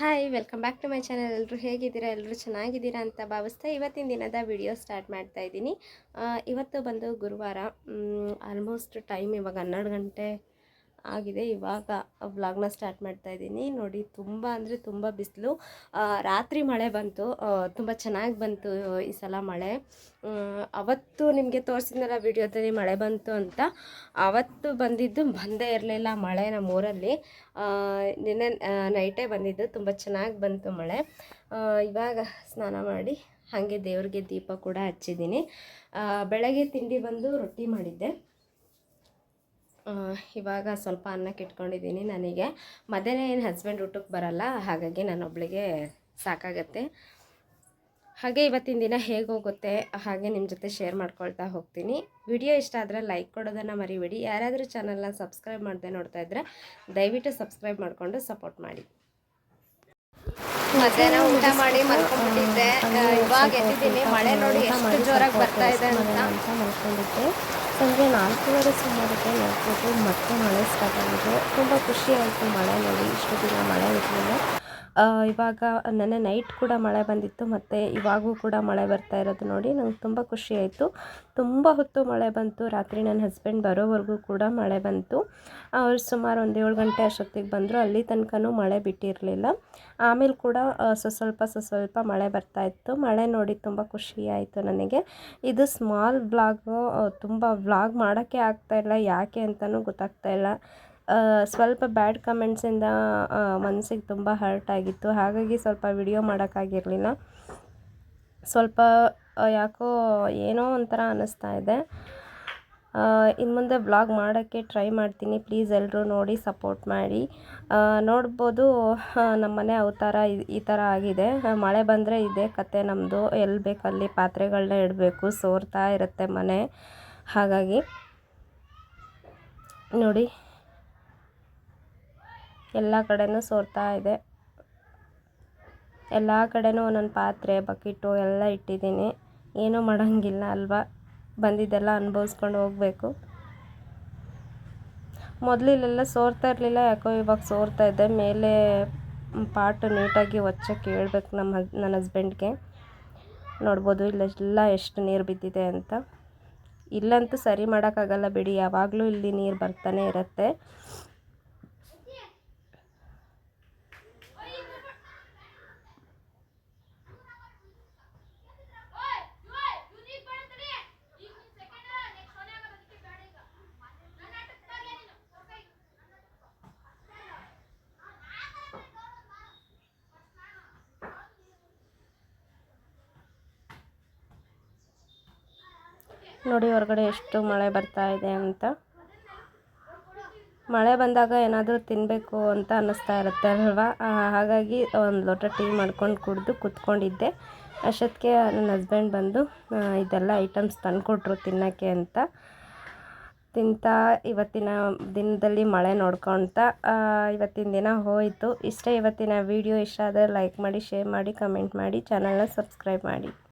Hi welcome back to my channel ಎಲ್ಲರೂ ಹೇಗಿದ್ದೀರಾ? ಎಲ್ಲರೂ ಚೆನ್ನಾಗಿದ್ದೀರಾ ಅಂತ ಭಾವಿಸ್ತಾ ಇವತ್ತಿನ ದಿನದ ವಿಡಿಯೋ ಸ್ಟಾರ್ಟ್ ಮಾಡ್ತಾ ಇದ್ದೀನಿ. ಇವತ್ತು ಬಂದು ಗುರುವಾರ ಆಲ್ಮೋಸ್ಟ್ ಟೈಮ್ ಇವಾಗ ಹನ್ನೆರಡು ಗಂಟೆ ಆಗಿದೆ. ಇವಾಗ ವ್ಲಾಗ್ನ ಸ್ಟಾರ್ಟ್ ಮಾಡ್ತಾ ಇದ್ದೀನಿ. ನೋಡಿ, ತುಂಬ ಅಂದರೆ ತುಂಬ ಬಿಸಿಲು. ರಾತ್ರಿ ಮಳೆ ಬಂತು. ತುಂಬ ಚೆನ್ನಾಗಿ ಬಂತು ಈ ಸಲ ಮಳೆ. ಅವತ್ತು ನಿಮಗೆ ತೋರಿಸಿದ್ನಲ್ಲ ವಿಡಿಯೋದಲ್ಲಿ ಮಳೆ ಬಂತು ಅಂತ. ಅವತ್ತು ಬಂದಿದ್ದು ಬಂದೇ ಇರಲಿಲ್ಲ ಮಳೆ ನಮ್ಮ ಊರಲ್ಲಿ ನಿನ್ನೆ ನೈಟೇ ಬಂದಿದ್ದು. ತುಂಬ ಚೆನ್ನಾಗಿ ಬಂತು ಮಳೆ. ಇವಾಗ ಸ್ನಾನ ಮಾಡಿ ಹಾಗೆ ದೇವ್ರಿಗೆ ದೀಪ ಕೂಡ ಹಚ್ಚಿದ್ದೀನಿ. ಬೆಳಗ್ಗೆ ತಿಂಡಿ ಬಂದು ರೊಟ್ಟಿ ಮಾಡಿದ್ದೆ. ಇವಾಗ ಸ್ವಲ್ಪ ಅನ್ನಕ್ಕೆ ಇಟ್ಕೊಂಡಿದ್ದೀನಿ ನನಗೆ. ಮಧ್ಯಾಹ್ನ ಏನು ಹಸ್ಬೆಂಡ್ ಊಟಕ್ಕೆ ಬರಲ್ಲ, ಹಾಗಾಗಿ ನಾನೊಬ್ಳಿಗೆ ಸಾಕಾಗತ್ತೆ. ಹಾಗೆ ಇವತ್ತಿನ ದಿನ ಹೇಗೆ ಹೋಗುತ್ತೆ, ಹಾಗೆ ನಿಮ್ಮ ಜೊತೆ ಶೇರ್ ಮಾಡ್ಕೊಳ್ತಾ ಹೋಗ್ತೀನಿ. ವಿಡಿಯೋ ಇಷ್ಟ ಆದರೆ ಲೈಕ್ ಕೊಡೋದನ್ನು ಮರಿಬೇಡಿ. ಯಾರಾದರೂ ಚಾನಲ್ನ ಸಬ್ಸ್ಕ್ರೈಬ್ ಮಾಡದೆ ನೋಡ್ತಾ ಇದ್ದರೆ ದಯವಿಟ್ಟು ಸಬ್ಸ್ಕ್ರೈಬ್ ಮಾಡಿಕೊಂಡು ಸಪೋರ್ಟ್ ಮಾಡಿ. ಮಧ್ಯಾಹ್ನ ಊಟ ಮಾಡಿ ಮಲ್ಕೊಂಡ್ಬಿಟ್ಟಿದ್ದೆ. ಇವಾಗ ಎದ್ದಿದ್ದೀನಿ. ಮಳೆ ನೋಡಿ ಎಷ್ಟು ಜೋರಾಗಿ ಬರ್ತಾ ಇದೆ ಅಂತ. ಮಲ್ಕೊಂಡಿದ್ದೆ ಸಂಜೆ ನಾಲ್ಕೂವರೆ ಸುಮಾರಿಗೆ ನೋಡ್ಬೋದು. ಮತ್ತೆ ಮಳೆ ಸ್ಟಾರ್ಟ್ ಆಗಿದೆ. ತುಂಬ ಖುಷಿ ಆಯಿತು ಮಳೆ ನೋಡಿ ಇಷ್ಟು ದಿನ ಮಳೆ ಇರಲಿಲ್ಲ. ಇವಾಗ ನೆನ್ನೆ ನೈಟ್ ಕೂಡ ಮಳೆ ಬಂದಿತ್ತು ಮತ್ತು ಇವಾಗೂ ಕೂಡ ಮಳೆ ಬರ್ತಾ ಇರೋದು ನೋಡಿ ನಂಗೆ ತುಂಬ ಖುಷಿ ಆಯಿತು. ತುಂಬ ಹೊತ್ತು ಮಳೆ ಬಂತು ರಾತ್ರಿ ನನ್ನ ಹಸ್ಬೆಂಡ್ ಬರೋವರೆಗೂ ಕೂಡ ಮಳೆ ಬಂತು. ಅವ್ರು ಸುಮಾರು ಒಂದು ಏಳು ಗಂಟೆ ಅಷ್ಟೊತ್ತಿಗೆ ಬಂದರು ಅಲ್ಲಿ ತನಕನೂ ಮಳೆ ಬಿಟ್ಟಿರಲಿಲ್ಲ. ಆಮೇಲೆ ಕೂಡ ಸ್ವಲ್ಪ ಸ್ವಲ್ಪ ಮಳೆ ಬರ್ತಾ ಇತ್ತು. ಮಳೆ ನೋಡಿ ತುಂಬ ಖುಷಿ ಆಯಿತು ನನಗೆ. ಇದು ಸ್ಮಾಲ್ ವ್ಲಾಗು ತುಂಬ ವ್ಲಾಗ್ ಮಾಡೋಕ್ಕೆ ಆಗ್ತಾಯಿಲ್ಲ ಯಾಕೆ ಅಂತಲೂ ಗೊತ್ತಾಗ್ತಾ ಇಲ್ಲ. ಆ, ಸ್ವಲ್ಪ ಬ್ಯಾಡ್ ಕಮೆಂಟ್ಸಿಂದ ಮನಸ್ಸಿಗೆ ತುಂಬ ಹರ್ಟ್ ಆಗಿತ್ತು. ಹಾಗಾಗಿ ಸ್ವಲ್ಪ ವಿಡಿಯೋ ಮಾಡೋಕ್ಕಾಗಿರಲಿಲ್ಲ. ಸ್ವಲ್ಪ ಯಾಕೋ ಏನೋ ಒಂಥರ ಅನ್ನಿಸ್ತಾ ಇದೆ. ಇನ್ನು ಮುಂದೆ ಬ್ಲಾಗ್ ಮಾಡೋಕ್ಕೆ ಟ್ರೈ ಮಾಡ್ತೀನಿ. ಪ್ಲೀಸ್ ಎಲ್ಲರೂ ನೋಡಿ ಸಪೋರ್ಟ್ ಮಾಡಿ. ನೋಡ್ಬೋದು ನಮ್ಮ ಮನೆ ಅವತಾರ ಈ ಥರ ಆಗಿದೆ. ಮಳೆ ಬಂದರೆ ಇದೆ ಕತೆ ನಮ್ಮದು ಎಲ್ಲಿ ಬೇಕಲ್ಲಿ ಪಾತ್ರೆಗಳನ್ನ ಇಡಬೇಕು. ಸೋರ್ತಾ ಇರುತ್ತೆ ಮನೆ. ಹಾಗಾಗಿ ನೋಡಿ. ಎಲ್ಲ ಕಡೆಯೂ ಸೋರ್ತಾ ಇದೆ. ಎಲ್ಲ ಕಡೆಯೂ ಒಂದೊಂದು ಪಾತ್ರೆ, ಬಕೆಟು ಎಲ್ಲ ಇಟ್ಟಿದ್ದೀನಿ. ಏನೂ ಮಾಡೋಂಗಿಲ್ಲ ಅಲ್ವಾ? ಬಂದಿದ್ದೆಲ್ಲ ಅನುಭವಿಸ್ಕೊಂಡು ಹೋಗಬೇಕು. ಮೊದಲು ಇಲ್ಲೆಲ್ಲ ಸೋರ್ತಾ ಇರಲಿಲ್ಲ, ಯಾಕೋ ಇವಾಗ ಸೋರ್ತಾ ಇದೆ. ಮೇಲೆ ಪಾಟು ನೀಟಾಗಿ ಒಚ್ಚಕ್ಕೆ ಹೇಳ್ಬೇಕು ನಮ್ಮ ಹಸ್, ನನ್ನ ಹಸ್ಬೆಂಡ್ಗೆ. ನೋಡ್ಬೋದು, ಇಲ್ಲೆಲ್ಲ ಎಷ್ಟು ನೀರು ಬಿದ್ದಿದೆ ಅಂತ. ಇಲ್ಲಂತೂ ಸರಿ ಮಾಡೋಕ್ಕಾಗಲ್ಲ ಬಿಡಿ, ಯಾವಾಗಲೂ ಇಲ್ಲಿ ನೀರು ಬರ್ತಾನೆ ಇರುತ್ತೆ. ನೋಡಿ ಹೊರಗಡೆ ಎಷ್ಟು ಮಳೆ ಬರ್ತಾ ಇದೆ ಅಂತ. ಮಳೆ ಬಂದಾಗ ಏನಾದರೂ ತಿನ್ನಬೇಕು ಅಂತ ಅನ್ನಿಸ್ತಾ ಇರುತ್ತೆ ಅಲ್ವಾ? ಹಾಗಾಗಿ ಒಂದು ಲೋಟ ಟೀ ಮಾಡ್ಕೊಂಡು ಕುಡಿದು ಕೂತ್ಕೊಂಡಿದ್ದೆ. ಅಷ್ಟೊತ್ತಿಗೆ ನನ್ನ ಹಸ್ಬೆಂಡ್ ಬಂದು ಇದೆಲ್ಲ ಐಟಮ್ಸ್ ತಂದುಕೊಟ್ರು ತಿನ್ನೋಕ್ಕೆ ಅಂತ. ತಿಂತಾ ಇವತ್ತಿನ ದಿನದಲ್ಲಿ ಮಳೆ ನೋಡ್ಕೊಳ್ತಾ ಇವತ್ತಿನ ದಿನ ಹೋಯಿತು. ಇಷ್ಟೇ ಇವತ್ತಿನ ವಿಡಿಯೋ ಇಷ್ಟ ಆದರೆ ಲೈಕ್ ಮಾಡಿ ಶೇರ್ ಮಾಡಿ ಕಮೆಂಟ್ ಮಾಡಿ ಚಾನಲ್ನ ಸಬ್ಸ್ಕ್ರೈಬ್ ಮಾಡಿ.